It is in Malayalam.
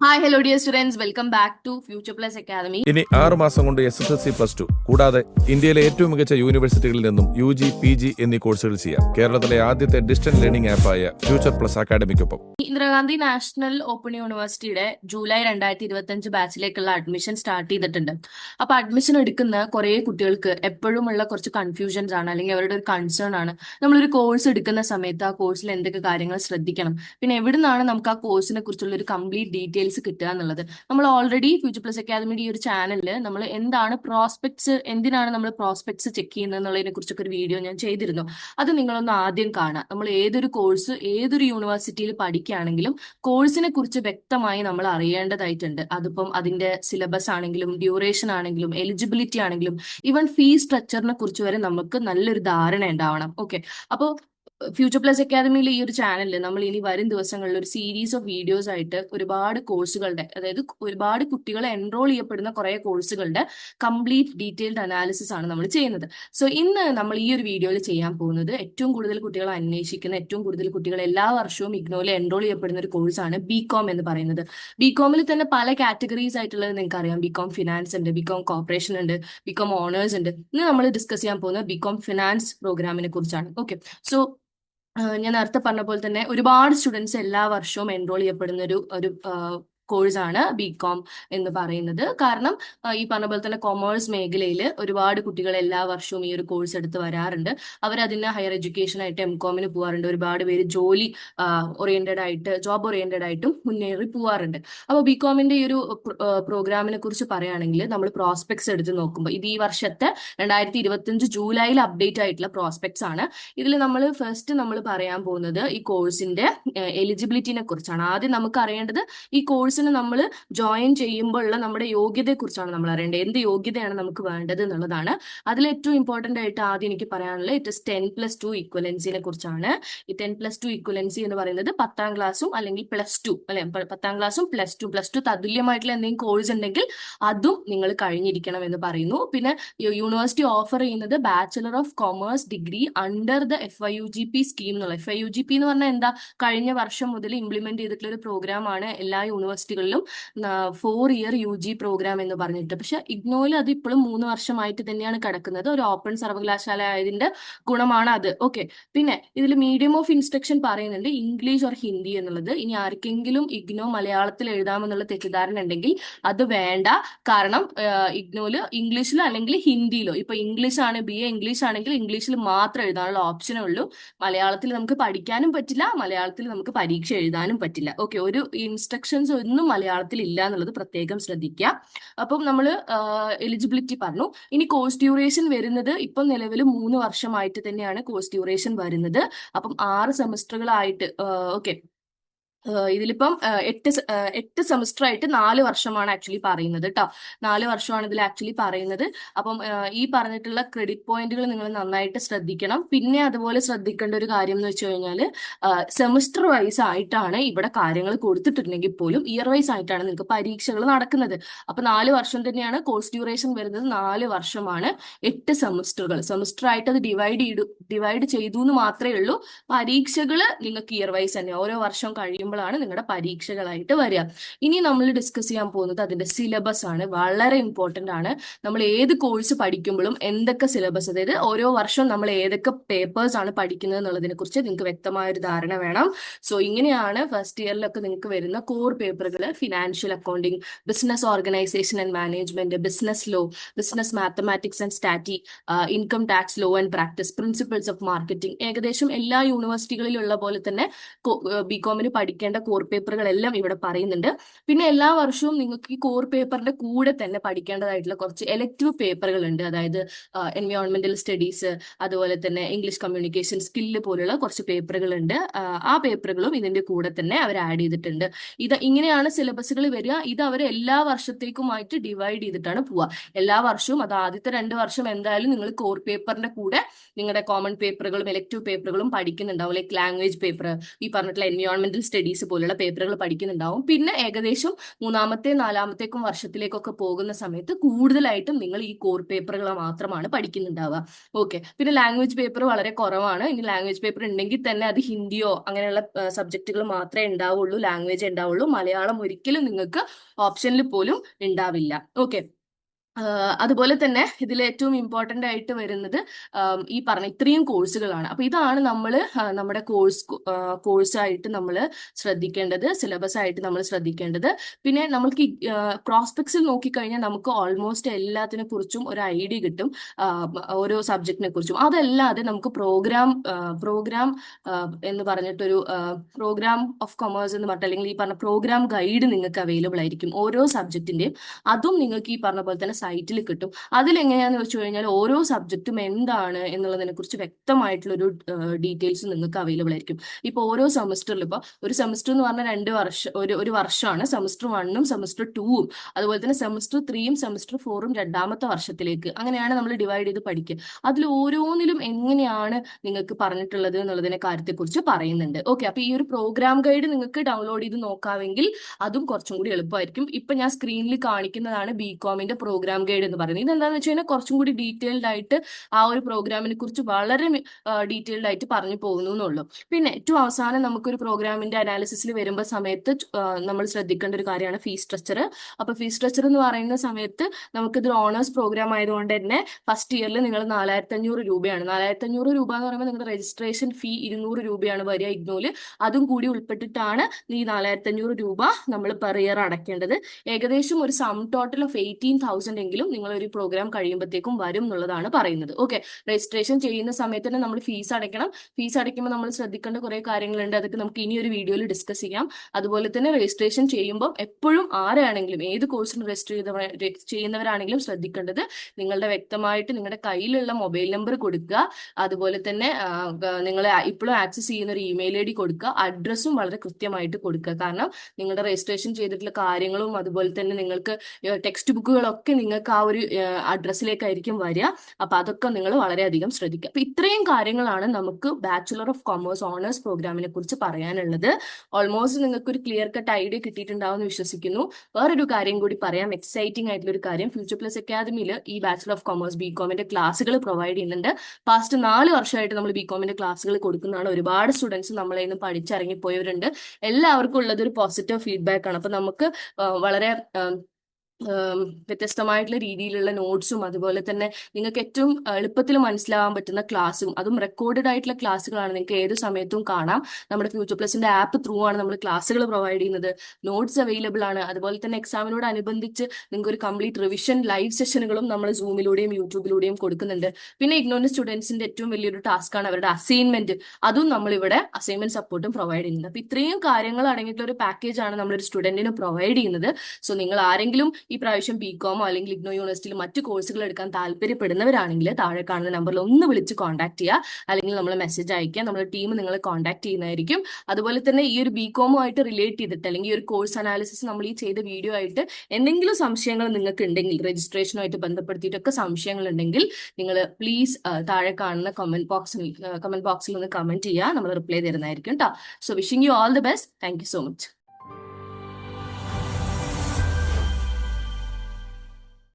Hi hello dear students welcome back to future plus academy ഇനി ആറ് മാസം കൊണ്ട് S S L C plus two കൂടാതെ ഇന്ത്യയിലെ ഏറ്റവും മികച്ച യൂണിവേഴ്സിറ്റികളിൽ നിന്നും യു ജി പി ജി എന്നീ കോഴ്സുകൾ ചെയ്യാം. കേരളത്തിലെ ആദ്യത്തെ ഡിസ്റ്റന്റ് ലേണിംഗ് ആപ്പായ ഫ്യൂച്ചർ പ്ലസ് അക്കാദമിക്കൊപ്പം ഇന്ദിരാഗാന്ധി നാഷണൽ ഓപ്പൺ യൂണിവേഴ്സിറ്റിയുടെ ജൂലൈ രണ്ടായിരത്തി ഇരുപത്തി അഞ്ച് ബാച്ചിലേക്കുള്ള അഡ്മിഷൻ സ്റ്റാർട്ട് ചെയ്തിട്ടുണ്ട്. അപ്പൊ അഡ്മിഷൻ എടുക്കുന്ന കുറെ കുട്ടികൾക്ക് എപ്പോഴും ഉള്ള കുറച്ച് കൺഫ്യൂഷൻസ് ആണ് അല്ലെങ്കിൽ അവരുടെ ഒരു കൺസേൺ ആണ്. നമ്മളൊരു കോഴ്സ് എടുക്കുന്ന സമയത്ത് ആ കോഴ്സിൽ എന്തൊക്കെ കാര്യങ്ങൾ ശ്രദ്ധിക്കണം. പിന്നെ എവിടുന്നാണ് നമുക്ക് ആ കോഴ്സിനെ കുറിച്ചുള്ള ഒരു കംപ്ലീറ്റ് ഡീറ്റെയിൽസ് കിട്ടുക എന്നുള്ളത്. നമ്മൾ ഓൾറെഡി ഫ്യൂച്ചർ പ്ലസ് അക്കാദമിയുടെ ഈ ഒരു ചാനലിൽ നമ്മൾ എന്താണ് പ്രോസ്പെക്ട്സ് എന്തിനാണ് നമ്മൾ പ്രോസ്പെക്ട്സ് ചെക്ക് ചെയ്യുന്നത് എന്നുള്ളതിനെ കുറിച്ചൊക്കെ ഒരു വീഡിയോ ഞാൻ ചെയ്തിരുന്നു. അത് നിങ്ങളൊന്ന് ആദ്യം കാണുക. നമ്മൾ ഏതൊരു കോഴ്സ് ഏതൊരു യൂണിവേഴ്സിറ്റിയിൽ പഠിക്കുകയാണെങ്കിലും കോഴ്സിനെ കുറിച്ച് വ്യക്തമായി നമ്മൾ അറിയേണ്ടതായിട്ടുണ്ട്. അതിപ്പം അതിന്റെ സിലബസ് ആണെങ്കിലും ഡ്യൂറേഷൻ ആണെങ്കിലും എലിജിബിലിറ്റി ആണെങ്കിലും ഈവൻ ഫീ സ്ട്രക്ചറിനെ കുറിച്ച് വരെ നമുക്ക് നല്ലൊരു ധാരണ ഉണ്ടാവണം. ഓക്കെ അപ്പോൾ ഫ്യൂച്ചർ പ്ലസ് അക്കാദമിയിലെ ഈ ഒരു ചാനലിൽ നമ്മൾ ഇനി വരും ദിവസങ്ങളിൽ ഒരു സീരീസ് ഓഫ് വീഡിയോസ് ആയിട്ട് ഒരുപാട് കോഴ്സുകളുടെ അതായത് ഒരുപാട് കുട്ടികളെ എൻറോൾ ചെയ്യപ്പെടുന്ന കുറെ കോഴ്സുകളുടെ കംപ്ലീറ്റ് ഡീറ്റെയിൽഡ് അനാലിസിസ് ആണ് നമ്മൾ ചെയ്യുന്നത്. സോ ഇന്ന് നമ്മൾ ഈ ഒരു വീഡിയോയിൽ ചെയ്യാൻ പോകുന്നത് ഏറ്റവും കൂടുതൽ കുട്ടികൾ അന്വേഷിക്കുന്ന ഏറ്റവും കൂടുതൽ കുട്ടികൾ എല്ലാ വർഷവും ഇഗ്നോയിൽ എൻറോൾ ചെയ്യപ്പെടുന്ന ഒരു കോഴ്സാണ് ബി കോം എന്ന് പറയുന്നത്. ബി കോമിൽ തന്നെ പല കാറ്റഗറീസ് ആയിട്ടുള്ളത് നിങ്ങൾക്ക് അറിയാം. ബി കോം ഫിനാൻസ് ഉണ്ട് ബി കോം കോർപ്പറേഷൻ ഉണ്ട് ബി കോം ഓണേഴ്സ് ഉണ്ട്. ഇന്ന് നമ്മൾ ഡിസ്കസ് ചെയ്യാൻ പോകുന്നത് ബി കോം ഫിനാൻസ് പ്രോഗ്രാമിനെ കുറിച്ചാണ്. ഓക്കെ സോ ഞാൻ നേരത്തെ പറഞ്ഞ പോലെ തന്നെ ഒരുപാട് സ്റ്റുഡൻസ് എല്ലാ വർഷവും എൻറോൾ ചെയ്യപ്പെടുന്ന ഒരു ഒരു കോഴ്സാണ് ബി കോം എന്ന് പറയുന്നത്. കാരണം ഈ പറഞ്ഞ പോലെ തന്നെ കൊമേഴ്സ് മേഖലയിൽ ഒരുപാട് കുട്ടികൾ എല്ലാ വർഷവും ഈ ഒരു കോഴ്സ് എടുത്ത് വരാറുണ്ട്. അവർ അവരതിന് ഹയർ എഡ്യൂക്കേഷൻ ആയിട്ട് എം കോമിന് പോകാറുണ്ട് ഒരുപാട് പേര് ജോലി ഓറിയന്റഡ് ആയിട്ട് ജോബ് ഓറിയന്റഡ് ആയിട്ടും മുന്നേറി പോവാറുണ്ട്. അപ്പോൾ ബി കോമിന്റെ ഈ ഒരു പ്രോഗ്രാമിനെ കുറിച്ച് പറയുകയാണെങ്കിൽ നമ്മൾ പ്രോസ്പെക്ട്സ് എടുത്ത് നോക്കുമ്പോൾ ഇത് ഈ വർഷത്തെ രണ്ടായിരത്തി ഇരുപത്തിയഞ്ച് ജൂലൈയിൽ അപ്ഡേറ്റ് ആയിട്ടുള്ള പ്രോസ്പെക്ട്സ് ആണ്. ഇതിൽ നമ്മൾ ഫസ്റ്റ് നമ്മൾ പറയാൻ പോകുന്നത് ഈ കോഴ്സിന്റെ എലിജിബിലിറ്റിനെ കുറിച്ചാണ്. ആദ്യം നമുക്ക് അറിയേണ്ടത് ഈ കോഴ്സിന് നമ്മൾ ജോയിൻ ചെയ്യുമ്പോഴുള്ള നമ്മുടെ യോഗ്യതയെക്കുറിച്ചാണ് നമ്മൾ അറിയേണ്ടത്. എന്ത് യോഗ്യതയാണ് നമുക്ക് വേണ്ടത് എന്നുള്ളതാണ്. അതിൽ ഏറ്റവും ഇമ്പോർട്ടന്റ് ആയിട്ട് ആദ്യം എനിക്ക് പറയാനുള്ളത് it is ten plus two ഇക്വലൻസിനെ കുറിച്ചാണ്. ഈ ടെൻ പ്ലസ് ടു ഇക്വലൻസി എന്ന് പറയുന്നത് പത്താം ക്ലാസ്സും അല്ലെങ്കിൽ പ്ലസ് ടു അല്ലെ? പത്താം ക്ലാസ്സും പ്ലസ് ടു പ്ലസ് ടു തതുല്യമായിട്ടുള്ള എന്തെങ്കിലും കോഴ്സ് ഉണ്ടെങ്കിൽ അതും നിങ്ങൾ കഴിഞ്ഞിരിക്കണം എന്ന് പറയുന്നു. പിന്നെ യൂണിവേഴ്സിറ്റി ഓഫർ ചെയ്യുന്നത് bachelor of commerce degree under the F I U G P scheme എന്നുള്ള F I U G P എന്ന് പറഞ്ഞാൽ എന്താ? കഴിഞ്ഞ വർഷം മുതൽ ഇംപ്ലിമെന്റ് ചെയ്തിട്ടുള്ള ഒരു പ്രോഗ്രാം ആണ് എല്ലാ യൂണിവേഴ്സിറ്റികളിലും four year U G program എന്ന് പറഞ്ഞിട്ട്. പക്ഷെ ഇഗ്നോയിൽ അത് ഇപ്പോഴും മൂന്ന് വർഷമായിട്ട് തന്നെയാണ് കിടക്കുന്നത്. ഒരു ഓപ്പൺ സർവകലാശാല ആയതിന്റെ ഗുണമാണ് അത്. ഓക്കെ പിന്നെ ഇതിൽ മീഡിയം ഓഫ് ഇൻസ്ട്രക്ഷൻ പറയുന്നുണ്ട് ഇംഗ്ലീഷ് ഓർ ഹിന്ദി എന്നുള്ളത്. ഇനി ആർക്കെങ്കിലും ഇഗ്നോ മലയാളത്തിൽ എഴുതാമെന്നുള്ള തെറ്റിദ്ധാരണ ഉണ്ടെങ്കിൽ അത് വേണ്ട. കാരണം ഇഗ്നോയിൽ ഇംഗ്ലീഷിലോ അല്ലെങ്കിൽ ഹിന്ദിയിലോ. ഇപ്പൊ ഇംഗ്ലീഷ് ആണ് ബി എ ഇംഗ്ലീഷ് ആണെങ്കിൽ ഇംഗ്ലീഷിൽ മാത്രം എഴുതാനുള്ള ഓപ്ഷനേ ഉള്ളൂ. മലയാളത്തിൽ നമുക്ക് പഠിക്കാനും പറ്റില്ല. മലയാളത്തിൽ നമുക്ക് പരീക്ഷ എഴുതാനും പറ്റില്ല. ഓക്കെ ഒരു ഇൻസ്ട്രക്ഷൻസ് ഒന്നും മലയാളത്തിൽ ഇല്ല എന്നുള്ളത് പ്രത്യേകം ശ്രദ്ധിക്കുക അപ്പം നമ്മൾ എലിജിബിലിറ്റി പറഞ്ഞു. ഇനി കോഴ്സ് ഡ്യൂറേഷൻ വരുന്നത് ഇപ്പം നിലവിൽ മൂന്ന് വർഷമായിട്ട് തന്നെയാണ് കോഴ്സ് ഡ്യൂറേഷൻ വരുന്നത്. അപ്പം ആറ് സെമസ്റ്ററുകളായിട്ട് ഓക്കെ ഇതിലിപ്പം എട്ട് എട്ട് സെമസ്റ്റർ ആയിട്ട് നാല് വർഷമാണ് ആക്ച്വലി പറയുന്നത് കേട്ടോ നാല് വർഷമാണ് ഇതിൽ ആക്ച്വലി പറയുന്നത്. അപ്പം ഈ പറഞ്ഞിട്ടുള്ള ക്രെഡിറ്റ് പോയിന്റുകൾ നിങ്ങൾ നന്നായിട്ട് ശ്രദ്ധിക്കണം. പിന്നെ അതുപോലെ ശ്രദ്ധിക്കേണ്ട ഒരു കാര്യം എന്ന് വെച്ച് കഴിഞ്ഞാൽ സെമസ്റ്റർ വൈസ് ആയിട്ടാണ് ഇവിടെ കാര്യങ്ങൾ കൊടുത്തിട്ടുണ്ടെങ്കിൽ പോലും ഇയർ വൈസ് ആയിട്ടാണ് നിങ്ങൾക്ക് പരീക്ഷകൾ നടക്കുന്നത്. അപ്പൊ നാല് വർഷം തന്നെയാണ് കോഴ്സ് ഡ്യൂറേഷൻ വരുന്നത്. നാല് വർഷമാണ് എട്ട് സെമസ്റ്ററുകൾ സെമസ്റ്റർ ആയിട്ട് അത് ഡിവൈഡ് ചെയ്തു ഡിവൈഡ് ചെയ്തു എന്ന് മാത്രമേ ഉള്ളൂ. പരീക്ഷകൾ നിങ്ങൾക്ക് ഇയർ വൈസ് തന്നെ ഓരോ വർഷം കഴിയുമ്പോഴാണ് നിങ്ങളുടെ പരീക്ഷകളായിട്ട് വരിക ഇനി നമ്മൾ ഡിസ്കസ് ചെയ്യാൻ പോകുന്നത് അതിന്റെ സിലബസ് ആണ്. വളരെ ഇമ്പോർട്ടന്റ് ആണ്. നമ്മൾ ഏത് കോഴ്സ് പഠിക്കുമ്പോഴും എന്തൊക്കെ സിലബസ് അതായത് ഓരോ വർഷവും നമ്മൾ ഏതൊക്കെ പേപ്പേഴ്സ് ആണ് പഠിക്കുന്നത് എന്നുള്ളതിനെ കുറിച്ച് നിങ്ങൾക്ക് വ്യക്തമായ ഒരു ധാരണ വേണം. സോ ഇങ്ങനെയാണ് ഫസ്റ്റ് ഇയറിലൊക്കെ നിങ്ങൾക്ക് വരുന്ന കോർ പേപ്പറുകൾ financial accounting business organisation and management business law business mathematics and സ്റ്റാറ്റി income tax law and practice principles of marketing ഏകദേശം എല്ലാ യൂണിവേഴ്സിറ്റികളിലുള്ള പോലെ തന്നെ ബി കോമിന് പഠിക്കേണ്ട കോർ പേപ്പറുകളെല്ലാം ഇവിടെ പറയുന്നുണ്ട്. പിന്നെ എല്ലാ വർഷവും നിങ്ങൾക്ക് ഈ കോർ പേപ്പറിന്റെ കൂടെ തന്നെ പഠിക്കേണ്ടതായിട്ടുള്ള കുറച്ച് എലക്റ്റീവ് പേപ്പറുകൾ ഉണ്ട് അതായത് എൻവയോൺമെന്റൽ സ്റ്റഡീസ് അതുപോലെ തന്നെ ഇംഗ്ലീഷ് കമ്മ്യൂണിക്കേഷൻ സ്കില്ല് പോലുള്ള കുറച്ച് പേപ്പറുകൾ ഉണ്ട് ആ പേപ്പറുകളും ഇതിന്റെ കൂടെ തന്നെ അവർ ആഡ് ചെയ്തിട്ടുണ്ട്. ഇത് ഇങ്ങനെയാണ് സിലബസുകൾ വരിക. ഇത് അവർ എല്ലാ വർഷത്തേക്കുമായിട്ട് ഡിവൈഡ് ചെയ്തിട്ടാണ് പോവുക. എല്ലാ വർഷവും അത് ആദ്യത്തെ രണ്ട് വർഷം എന്തായാലും നിങ്ങൾ കോർ പേപ്പറിന്റെ കൂടെ നിങ്ങളുടെ കോമൺ പേപ്പറുകളും എലക്റ്റീവ് പേപ്പറുകളും പഠിക്കുന്നുണ്ടാവും. ലൈക്ക് ലാംഗ്വേജ് പേപ്പർ ഈ പറഞ്ഞിട്ടുള്ള എൻവയോൺമെന്റൽ സ്റ്റഡീസ് സ്റ്റഡീസ് പോലുള്ള പേപ്പറുകൾ പഠിക്കുന്നുണ്ടാവും. പിന്നെ ഏകദേശം മൂന്നാമത്തെ നാലാമത്തേക്കും വർഷത്തിലേക്കൊക്കെ പോകുന്ന സമയത്ത് കൂടുതലായിട്ടും നിങ്ങൾ ഈ കോർ പേപ്പറുകൾ മാത്രമാണ് പഠിക്കുന്നുണ്ടാവുക. ഓക്കെ പിന്നെ ലാംഗ്വേജ് പേപ്പർ വളരെ കുറവാണ്. ഇനി ലാംഗ്വേജ് പേപ്പർ ഉണ്ടെങ്കിൽ തന്നെ അത് ഹിന്ദിയോ അങ്ങനെയുള്ള സബ്ജക്റ്റുകൾ മാത്രമേ ഉണ്ടാവുള്ളൂ ലാംഗ്വേജ് ഉണ്ടാവുള്ളൂ. മലയാളം ഒരിക്കലും നിങ്ങൾക്ക് ഓപ്ഷനിൽ പോലും ഉണ്ടാവില്ല. ഓക്കെ അതുപോലെ തന്നെ ഇതിൽ ഏറ്റവും ഇമ്പോർട്ടന്റ് ആയിട്ട് വരുന്നത് ഈ പറഞ്ഞ ഇത്രയും കോഴ്സുകളാണ്. അപ്പോൾ ഇതാണ് നമ്മൾ നമ്മുടെ കോഴ്സ് കോഴ്സായിട്ട് നമ്മൾ ശ്രദ്ധിക്കേണ്ടത് സിലബസ് ആയിട്ട് നമ്മൾ ശ്രദ്ധിക്കേണ്ടത്. പിന്നെ നമ്മൾക്ക് പ്രോസ്പെക്ട്സിൽ നോക്കിക്കഴിഞ്ഞാൽ നമുക്ക് ഓൾമോസ്റ്റ് എല്ലാത്തിനെ കുറിച്ചും ഒരു ഐഡിയ കിട്ടും ഓരോ സബ്ജക്റ്റിനെ കുറിച്ചും അതല്ലാതെ നമുക്ക് പ്രോഗ്രാം പ്രോഗ്രാം എന്ന് പറഞ്ഞിട്ടൊരു പ്രോഗ്രാം ഓഫ് കൊമേഴ്സ് എന്ന് പറഞ്ഞിട്ട് അല്ലെങ്കിൽ ഈ പറഞ്ഞ പ്രോഗ്രാം ഗൈഡ് നിങ്ങൾക്ക് അവൈലബിൾ ആയിരിക്കും ഓരോ സബ്ജക്റ്റിന്റെയും അതും നിങ്ങൾക്ക് ഈ പറഞ്ഞ പോലെ തന്നെ സൈറ്റിൽ കിട്ടും. അതിലെങ്ങനെയാന്ന് വെച്ച് കഴിഞ്ഞാൽ ഓരോ സബ്ജക്റ്റും എന്താണ് എന്നുള്ളതിനെ കുറിച്ച് വ്യക്തമായിട്ടുള്ള ഒരു ഡീറ്റെയിൽസ് നിങ്ങൾക്ക് അവൈലബിൾ ആയിരിക്കും. ഇപ്പോൾ ഓരോ സെമസ്റ്ററിൽ ഇപ്പോൾ ഒരു സെമസ്റ്റർ എന്ന് പറഞ്ഞാൽ രണ്ട് വർഷം ഒരു ഒരു വർഷമാണ് സെമസ്റ്റർ വണ്ണും സെമസ്റ്റർ ടൂവും അതുപോലെ തന്നെ സെമസ്റ്റർ ത്രീയും സെമസ്റ്റർ ഫോറും രണ്ടാമത്തെ വർഷത്തിലേക്ക് അങ്ങനെയാണ് നമ്മൾ ഡിവൈഡ് ചെയ്ത് പഠിക്കുക അതിൽ ഓരോന്നിലും എങ്ങനെയാണ് നിങ്ങൾക്ക് പറഞ്ഞിട്ടുള്ളത് എന്നുള്ളതിനെ കാര്യത്തെക്കുറിച്ച് പറയുന്നുണ്ട്. ഓക്കെ അപ്പൊ ഈ ഒരു പ്രോഗ്രാം ഗൈഡ് നിങ്ങൾക്ക് ഡൗൺലോഡ് ചെയ്ത് നോക്കാമെങ്കിൽ അതും കുറച്ചും കൂടി എളുപ്പമായിരിക്കും. ഇപ്പൊ ഞാൻ സ്ക്രീനിൽ കാണിക്കുന്നതാണ് ബി കോമിന്റെ പ്രോഗ്രാം ഗൈഡ് എന്ന് പറയുന്നത്. ഇതെന്താണെന്ന് വെച്ച് കഴിഞ്ഞാൽ കുറച്ചും കൂടി ഡീറ്റെയിൽഡ് ആയിട്ട് ആ ഒരു പ്രോഗ്രാമിനെ കുറിച്ച് വളരെ ഡീറ്റെയിൽഡ് ആയിട്ട് പറഞ്ഞു പോകുന്നു എന്നുള്ളൂ. പിന്നെ ഏറ്റവും അവസാനം നമുക്കൊരു പ്രോഗ്രാമിന്റെ അനാലിസിസിൽ വരുമ്പോൾ സമയത്ത് നമ്മൾ ശ്രദ്ധിക്കേണ്ട ഒരു കാര്യമാണ് ഫീസ് സ്ട്രക്ചർ അപ്പൊ ഫീസ് സ്ട്രക്ചർ എന്ന് പറയുന്ന സമയത്ത് നമുക്കിത് ഓണേഴ്സ് പ്രോഗ്രാം ആയതുകൊണ്ട് തന്നെ ഫസ്റ്റ് ഇയറിൽ നിങ്ങൾ നാലായിരത്തി അഞ്ഞൂറ് രൂപയാണ്. നാലായിരത്തി അഞ്ഞൂറ് രൂപ എന്ന് പറയുമ്പോൾ നിങ്ങളുടെ രജിസ്ട്രേഷൻ ഫീ ഇരുന്നൂറ് രൂപയാണ് വരിക ഇഗ്നോൽ അതും കൂടി ഉൾപ്പെട്ടിട്ടാണ് ഈ നാലായിരത്തി അഞ്ഞൂറ് രൂപ നമ്മൾ പെർ ഇയർ അടയ്ക്കേണ്ടത് ഏകദേശം ഒരു sum total of eighteen thousand എങ്കിലും നിങ്ങൾ ഒരു പ്രോഗ്രാം കഴിയുമ്പോഴത്തേക്കും വരും എന്നുള്ളതാണ് പറയുന്നത്. ഓക്കെ രജിസ്ട്രേഷൻ ചെയ്യുന്ന സമയത്ത് തന്നെ നമ്മൾ ഫീസ് അടയ്ക്കണം. ഫീസ് അടയ്ക്കുമ്പോൾ നമ്മൾ ശ്രദ്ധിക്കേണ്ട കുറെ കാര്യങ്ങളുണ്ട്. അതൊക്കെ നമുക്ക് ഇനി ഒരു വീഡിയോയിൽ ഡിസ്കസ് ചെയ്യാം. അതുപോലെ തന്നെ രജിസ്ട്രേഷൻ ചെയ്യുമ്പോൾ എപ്പോഴും ആരാണെങ്കിലും ഏത് കോഴ്സിന് രജിസ്റ്റർ ചെയ്ത ചെയ്യുന്നവരാണെങ്കിലും ശ്രദ്ധിക്കേണ്ടത് നിങ്ങളുടെ വ്യക്തമായിട്ട് നിങ്ങളുടെ കയ്യിലുള്ള മൊബൈൽ നമ്പർ കൊടുക്കുക. അതുപോലെ തന്നെ നിങ്ങൾ ഇപ്പോഴും ആക്സസ് ചെയ്യുന്ന ഒരു ഇമെയിൽ ഐ ഡി കൊടുക്കുക. അഡ്രസ്സും വളരെ കൃത്യമായിട്ട് കൊടുക്കുക. കാരണം നിങ്ങളുടെ രജിസ്ട്രേഷൻ ചെയ്തിട്ടുള്ള കാര്യങ്ങളും അതുപോലെ തന്നെ നിങ്ങൾക്ക് ടെക്സ്റ്റ് ബുക്കുകളൊക്കെ നിങ്ങൾക്ക് ആ ഒരു അഡ്രസ്സിലേക്കായിരിക്കും വരിക. അപ്പൊ അതൊക്കെ നിങ്ങൾ വളരെയധികം ശ്രദ്ധിക്കുക. അപ്പൊ ഇത്രയും കാര്യങ്ങളാണ് നമുക്ക് ബാച്ചുലർ ഓഫ് കൊമേഴ്സ് ഓണേഴ്സ് പ്രോഗ്രാമിനെ കുറിച്ച് പറയാനുള്ളത്. ഓൾമോസ്റ്റ് നിങ്ങൾക്ക് ഒരു ക്ലിയർ കട്ട് ഐഡിയ കിട്ടിയിട്ടുണ്ടാവും എന്ന് വിശ്വസിക്കുന്നു. വേറൊരു കാര്യം കൂടി പറയാം. എക്സൈറ്റിംഗ് ആയിട്ടുള്ള ഒരു കാര്യം. ഫ്യൂച്ചർ പ്ലസ് അക്കാദമിയിൽ ഈ ബാച്ചുലർ ഓഫ് കൊമേഴ്സ് ബി കോമിന്റെ ക്ലാസ്സുകൾ പ്രൊവൈഡ് ചെയ്യുന്നുണ്ട്. പാസ്റ്റ് നാല് വർഷമായിട്ട് നമ്മൾ ബി കോമിന്റെ ക്ലാസ്സുകൾ കൊടുക്കുന്നതാണ്. ഒരുപാട് സ്റ്റുഡൻസ് നമ്മളെ നിന്ന് പഠിച്ചിറങ്ങിപ്പോയവരുണ്ട്. എല്ലാവർക്കും ഉള്ളത് ഒരു പോസിറ്റീവ് ഫീഡ്ബാക്ക് ആണ്. അപ്പൊ നമുക്ക് വളരെ വ്യത്യസ്തമായിട്ടുള്ള രീതിയിലുള്ള നോട്ട്സും അതുപോലെ തന്നെ നിങ്ങൾക്ക് ഏറ്റവും എളുപ്പത്തിൽ മനസ്സിലാവാൻ പറ്റുന്ന ക്ലാസ്സും അതും റെക്കോർഡഡ് ആയിട്ടുള്ള ക്ലാസ്സുകളാണ് നിങ്ങൾക്ക് ഏത് സമയത്തും കാണാം. നമ്മുടെ ഫ്യൂച്ചർ പ്ലസിന്റെ ആപ്പ് ത്രൂ ആണ് നമ്മൾ ക്ലാസ്സുകൾ പ്രൊവൈഡ് ചെയ്യുന്നത്. നോട്ട്സ് അവൈലബിൾ ആണ്. അതുപോലെ തന്നെ എക്സാമിനോട് അനുബന്ധിച്ച് നിങ്ങൾക്ക് ഒരു കംപ്ലീറ്റ് റിവിഷൻ ലൈവ് സെഷനുകളും നമ്മൾ സൂമിലൂടെയും യൂട്യൂബിലൂടെയും കൊടുക്കുന്നുണ്ട്. പിന്നെ ഇഗ്നോർ സ്റ്റുഡൻസിന്റെ ഏറ്റവും വലിയൊരു ടാസ്ക് ആണ് അവരുടെ അസൈൻമെന്റ് അതും നമ്മൾ ഇവിടെ അസൈൻമെന്റ് സപ്പോർട്ടും പ്രൊവൈഡ് ചെയ്യുന്നുണ്ട്. അപ്പൊ ഇത്രയും കാര്യങ്ങൾ അടങ്ങിയിട്ടുള്ള ഒരു പാക്കേജ് ആണ് നമ്മളൊരു സ്റ്റുഡന്റിന് പ്രൊവൈഡ് ചെയ്യുന്നത്. സോ നിങ്ങൾ ആരെങ്കിലും ഈ പ്രാവശ്യം ബി കോമോ അല്ലെങ്കിൽ ഇഗ്നോ യൂണിവേഴ്സിറ്റിയിൽ മറ്റു കോഴ്സുകൾ എടുക്കാൻ താല്പര്യപ്പെടുന്നവരാണെങ്കിൽ താഴെ കാണുന്ന നമ്പറിൽ ഒന്ന് വിളിച്ച് കോൺടാക്ട് ചെയ്യുക. അല്ലെങ്കിൽ നമ്മൾ മെസ്സേജ് അയക്കുക നമ്മുടെ ടീം നിങ്ങളെ കോൺടാക്ട് ചെയ്യുന്നതായിരിക്കും. അതുപോലെ തന്നെ ഈ ഒരു ബി കോമോ ആയിട്ട് റിലേറ്റ് ചെയ്തിട്ട് അല്ലെങ്കിൽ ഈ ഒരു കോഴ്സ് അനാലിസിസ് നമ്മൾ ഈ ചെയ്ത വീഡിയോ ആയിട്ട് എന്തെങ്കിലും സംശയങ്ങൾ നിങ്ങൾക്ക് ഉണ്ടെങ്കിൽ രജിസ്ട്രേഷനുമായിട്ട് ബന്ധപ്പെടുത്തിയിട്ടൊക്കെ സംശയങ്ങൾ ഉണ്ടെങ്കിൽ നിങ്ങൾ പ്ലീസ് താഴെ കാണുന്ന കമന്റ് ബോക്സിൽ കമന്റ് ബോക്സിൽ ഒന്ന് കമന്റ് ചെയ്യുക. നമ്മൾ റിപ്ലൈ തരുന്നതായിരിക്കും കേട്ടോ so wishing you all the best thank you so much